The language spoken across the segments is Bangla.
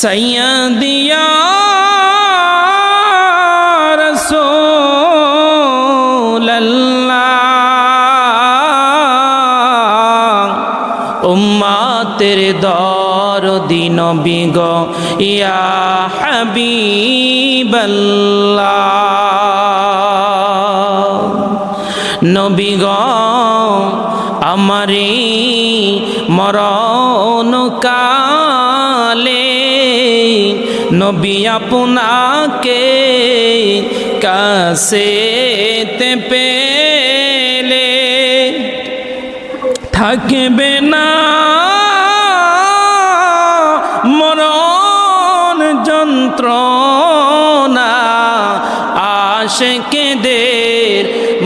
সৈয়দিয়া উম্মাতের দর দিন বিগ ইয়া হাবিবাল্লাহ। নবীগ আমারে মরণ কালে নবী আপনাকে কাছেতে পেলে থাকবে না মরণ যন্ত্রণা আশেকেদের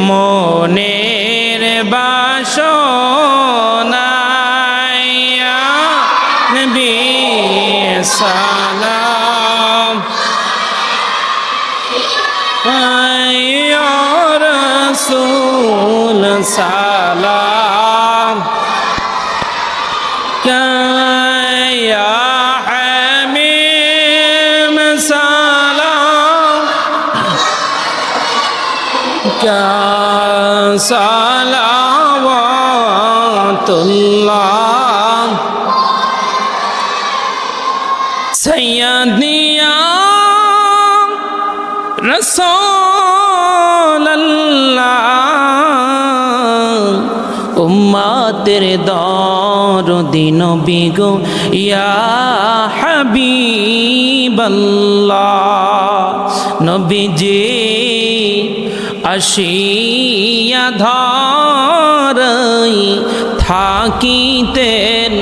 মনের বাসনায়া। নবী সালাম ইয়া রসুল সালাম কয়া হামিম সালাম কয়া উম্মাতের দর দিন বিগো ইয়া হাবিবাল্লাহ। নবীজি আসিয়া ধরই থাকিতেন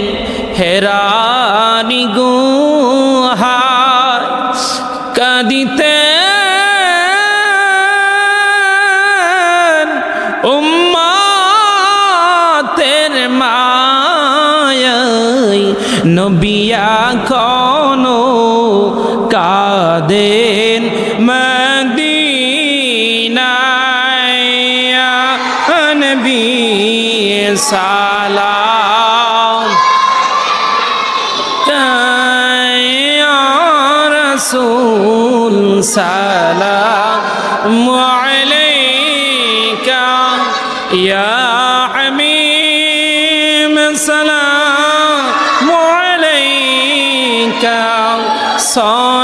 হেরানি গুহায় ছায় নবিয়া কন কাদেন মদিনায়। নবী সালা রসুল সালাম আলাইকা ইয়া সলা